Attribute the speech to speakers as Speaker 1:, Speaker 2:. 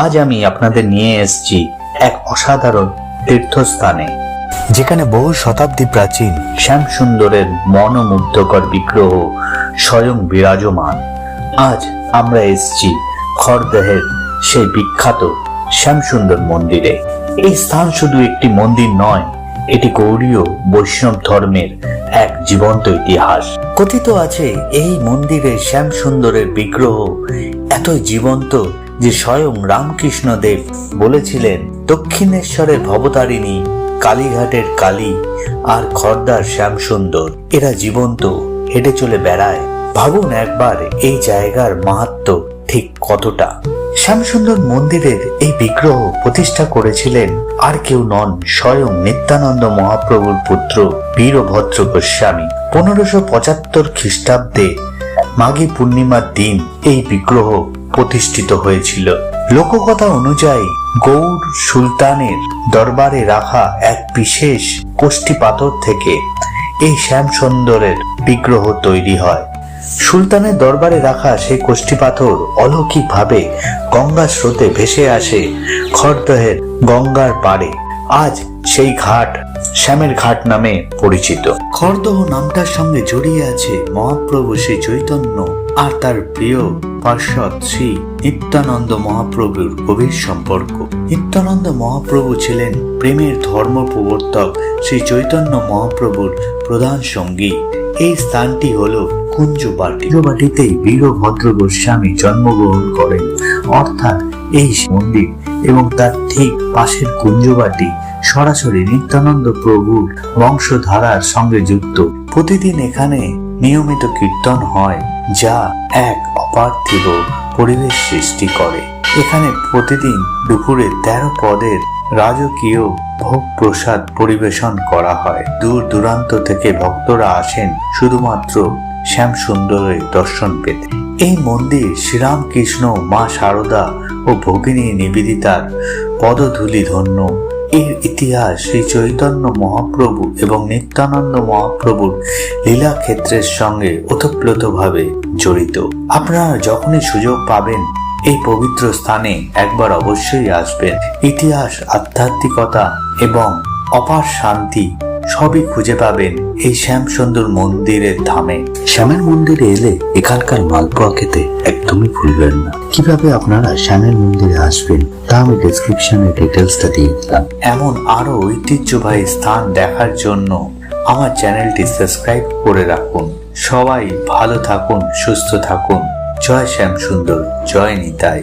Speaker 1: আজ আমি আপনাদের নিয়ে এসেছি এক অসাধারণ তীর্থস্থানে,
Speaker 2: যেখানে বহু শতাব্দী প্রাচীন
Speaker 1: শ্যামসুন্দরের মনোমুগ্ধকর বিগ্রহ স্বয়ং বিরাজমান। আজ আমরা এসেছি খড়দহের সেই বিখ্যাত শ্যামসুন্দর মন্দিরে। এই স্থান শুধু একটি মন্দির নয়, এটি গৌরীয় বৈষ্ণব ধর্মের এক জীবন্ত ইতিহাস। কথিত আছে, এই মন্দিরে শ্যামসুন্দরের বিগ্রহ এতই জীবন্ত যে স্বয়ং রামকৃষ্ণ দেব বলেছিলেন, দক্ষিণেশ্বরের ভবতারিণী কালীঘাটের কালী আর খর্দার শ্যামসুন্দর। এরা জীবন্ত, হেঁটে চলে বেড়ায়। ভাবুন একবার এই জায়গার মাহাত্ম ঠিক কতটা? শ্যামসুন্দর মন্দিরের এই বিগ্রহ প্রতিষ্ঠা করেছিলেন আর কেউ নন স্বয়ং নিত্যানন্দ মহাপ্রভুর পুত্র বীরভদ্র গোস্বামী। পনেরোশো পঁচাত্তর খ্রিস্টাব্দে মাঘী পূর্ণিমার দিন এই বিগ্রহ প্রতিষ্ঠিত হয়েছিল। লোককথা অনুযায়ী গৌর সুলতানের দরবারে রাখা এক বিশেষ কোষ্ঠী পাথর থেকে এই শ্যামসুন্দরের বিগ্রহ তৈরি হয়। সুলতানের দরবারে রাখা সেই কোষ্ঠী পাথর অলৌকিকভাবে গঙ্গা স্রোতে ভেসে আসে খরদহের গঙ্গার পাড়ে। আজ সেই ঘাট শ্যামের ঘাট নামে পরিচিত। খড়দহ নামটার সঙ্গে জড়িয়ে আছে মহাপ্রভু শ্রী চৈতন্য আর তার প্রিয় পার্শ্বদ শ্রী নিত্যানন্দ মহাপ্রভুর গভীর সম্পর্ক। নিত্যানন্দ মহাপ্রভু ছিলেন প্রেমের ধর্ম প্রবর্তক শ্রী চৈতন্য মহাপ্রভুর প্রধান সঙ্গী। এই স্থানটি হল কুঞ্জবাটি। কুঞ্জবাটিতেই বীরভদ্র গোস্বামী জন্মগ্রহণ করেন। অর্থাৎ এই মন্দির এবং তার ঠিক পাশের কুঞ্জবাটি সরাসরি নিত্যানন্দ প্রভুর বংশধারার সঙ্গে যুক্ত। প্রতিদিন এখানে নিয়মিত কীর্তন হয়, যা এক অপার্থিব পরিবেশ সৃষ্টি করে। এখানে প্রতিদিন দুপুরে তেরো পদের রাজকীয় ভোগ প্রসাদ পরিবেশন করা হয়। দূর দূরান্ত থেকে ভক্তরা আসেন শুধুমাত্র শ্যাম সুন্দরের দর্শন পেতে। এই মন্দির শ্রীরামকৃষ্ণ, মা শারদা ও ভগিনী নিবেদিতার পদধূলি ধন্য এর ইতিহাস শ্রী চৈতন্য মহাপ্রভু এবং নিত্যানন্দ মহাপ্রভুর লীলা ক্ষেত্রের সঙ্গে ওতপ্রোতভাবে জড়িত। আপনারা যখনই সুযোগ পাবেন, এই পবিত্র স্থানে একবার অবশ্যই আসবেন। ইতিহাস, আধ্যাত্মিকতা এবং অপার শান্তি সবই খুঁজে পাবেন এই শ্যাম সুন্দর মন্দিরের ধামে। শ্যামের মন্দিরে এলে এখানকার মালপোয়া খেতে একদমই ভুলবেন না। কীভাবে আপনারা শ্যামের মন্দিরে আসবেন তা আমি ডেসক্রিপশনে ডিটেলসটা দিয়ে দিলাম। এমন আরও ঐতিহ্যবাহী স্থান দেখার জন্য আমার চ্যানেলটি সাবস্ক্রাইব করে রাখুন। সবাই ভালো থাকুন সুস্থ থাকুন। জয় শ্যাম সুন্দর জয় নিতাই।